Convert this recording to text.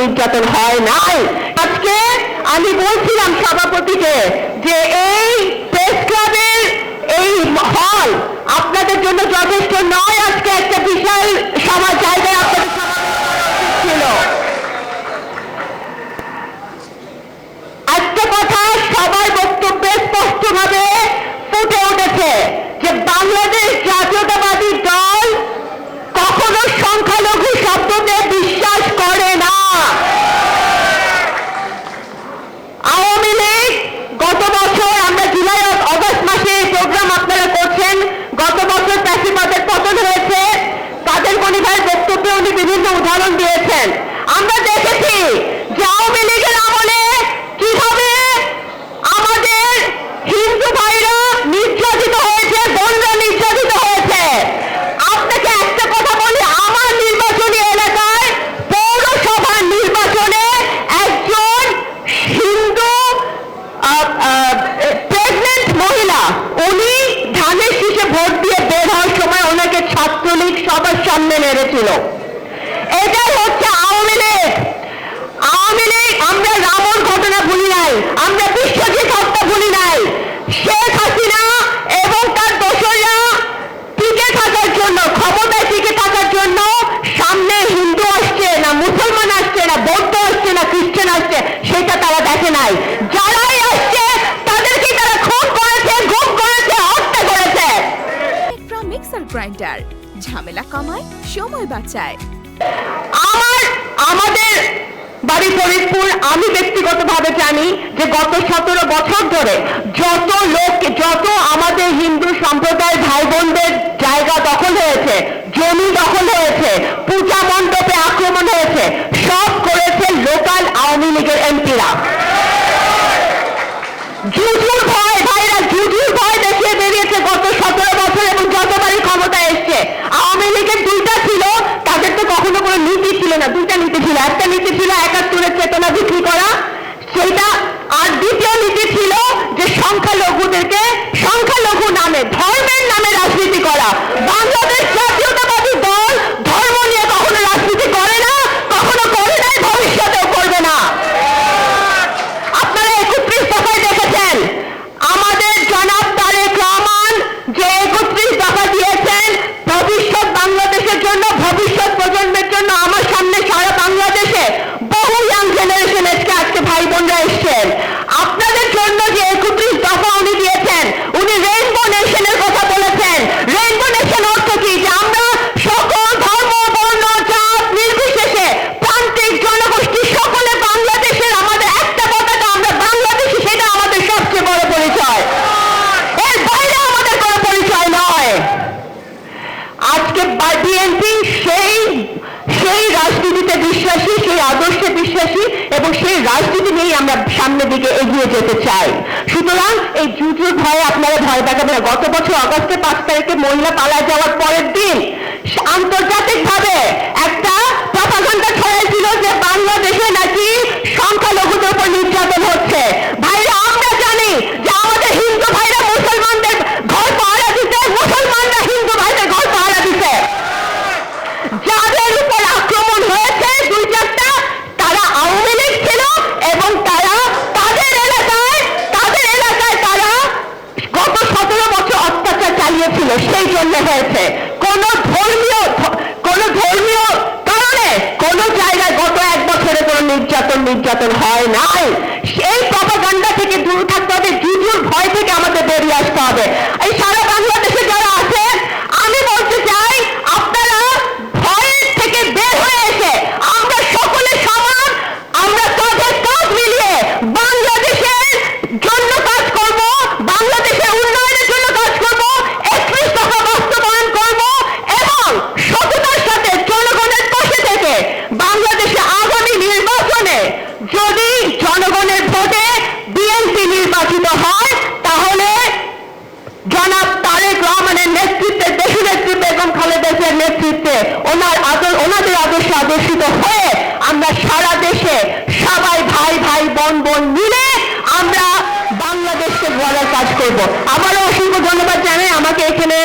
নির্যাতন হয় নাই। আজকে আমি বলছিলাম সভাপতিকে যে এই প্রেস ক্লাবের এই হল আপনাদের জন্য যথেষ্ট নয়। আজকে একটা বিশাল সভা জায়গায় আপনাদের ছিল। একটা কথা সবার বক্তব্যে স্পষ্টভাবে ফুটে উঠেছে যে বাংলাদেশ জাতীয়তাবাদ উনি ধানের শীষে ভোট দিয়ে বের হওয়ার সময় ওনাকে ছাত্রলীগ সবার সামনে মেরেছিল। এটাই হচ্ছে গ্রাইন্ডার ঝামেলা কমায়, সময় বাঁচায়। আমার, আমাদের বাড়ি ফরিদপুর, আমি ব্যক্তিগতভাবে জানি যে গত সতেরো বছর ধরে যত লোক, যত আমাদের হিন্দু সম্প্রদায়ের ভাই বোনদের জায়গা দখল হয়েছে, জমি দখল হয়েছে, পূজা মণ্ডপে আক্রমণ হয়েছে, সব করেছে লোকাল আওয়ামী লীগের এমপিরা। জুজুর ভয় ভাইরা জুজুর ভয় দেখিয়ে বেরিয়েছে গত সতেরো বছর এবং যতবারই ক্ষমতা এসছে আওয়ামী লীগের দুইটা ছিল, তাদের তো কখনো কোনো নীতি ছিল না। দুইটা নীতি ছিল। একটা নীতি ছিল একাত্তরের চেতনা বিক্রি করা। সেটা আর দ্বিতীয় নীতি ছিল যে সংখ্যালঘুদেরকে সংখ্যালঘু নামে, ধর্মের নামে রাজনীতি করা। বাংলাদেশ জাতীয়তাবাদী দল ধর্ম নিয়ে কখনো রাজনীতি করে না কখনো করে নাই ভবিষ্যতেও করবে না আপনারা একত্রিশ দফায় দেখেছেন আমাদের জনাব তারেক রহমান যে একত্রিশ দফা দিয়েছেন ভবিষ্যৎ বাংলাদেশের জন্য ভবিষ্যৎ প্রজন্মের জন্য আমার সামনে সারা বাংলাদেশে বহু ইয়াং জেনারেশন আজকে আজকে ভাই বোনরা এসছেন আপনাদের জন্য যে একত্রিশ দফা উনি দিয়েছেন উনি রেইনবো নেশনের কথা বলেছেন রেইনবো নেশন অর্থ কি যে আমরা সকল ধর্ম বর্ণ জাত নির্বিশেষে প্রান্তিক জনগোষ্ঠী সকলে বাংলাদেশের আমাদের একটা পতাকা আমরা বাংলাদেশি সেটা আমাদের সবচেয়ে বড় পরিচয় এর বাইরে আমাদের কোনো পরিচয় নয় আজকে বিএনপি সেই সেই রাজনীতিতে বিশ্বাসী, সেই আদর্শে বিশ্বাসী এবং সেই রাজনীতি নিয়েই আমরা সামনের দিকে এগিয়ে যেতে চাই। সুতরাং এই জুজুর ভয়ে আপনারা ভয় দেখাবেন না। গত বছর অগস্টের পাঁচ তারিখে মহিলা পালায় যাওয়ার পরের দিন আন্তর্জাতিক ভাবে একটা প্রপাগান্ডা ছড়াইছিল যে বাংলাদেশে নাকি সংখ্যালঘুদের উপর নির্যাতন হচ্ছে ভাইরা আমরা জানি যে আমাদের হিন্দু ভাইরা মুসলমানদের ঘর পাহারা দিতে মুসলমানরা হিন্দু ভাইদের ঘর পাহারা দিতে যাদের উপর আক্রমণ হয়েছে দুই চারটা তারা আওয়ামী লীগ ছিল এবং তারা তাদের এলাকায় তাদের এলাকায় তারা গত সতেরো বছর অত্যাচার চালিয়েছিল সেই জন্য হয়েছে। কোন ধর্মীয় কোন ধর্মীয় কারণে কোন জায়গায় গত এক বছরে কোনো নির্যাতন নির্যাতন হয় নাই। সেই প্রপাগান্ডা থেকে দূর থাকতে হবে, জুজুর ভয় থেকে আমাদের বেরিয়ে আসতে হবে। এই সারা বাংলাদেশে যারা আছে আমি বলতে চাই আপনারা ভয়ের থেকে বের হয়ে এসে আমরা সকলে সমান আমরা কাঁধে কাঁধ মিলিয়ে বাংলাদেশের জন্য কাজ করব বাংলাদেশের উন্নয়নের জন্য কাজ করব একত্রিশ দফা বাস্তবায়ন করব এবং সততার সাথে জনগণের পাশে থেকে বাংলাদেশে আগামী নির্বাচনে যদি জনগণের ভোটে বিএনপি নির্বাচিত হয় তাহলে জনাব তারেক রহমানের নেতৃত্বে দেশি নেতৃত্বে এবং খালেদা নেতৃত্বে ওনার আদর, ওনাদের আদর্শে আদর্শিত হয়ে আমরা সারা দেশে সবাই ভাই ভাই, বোন বোন মিলে আমরা বাংলাদেশকে গড়ার কাজ করব। আবারও অসংখ্য ধন্যবাদ জানাই। আমাকে এখানে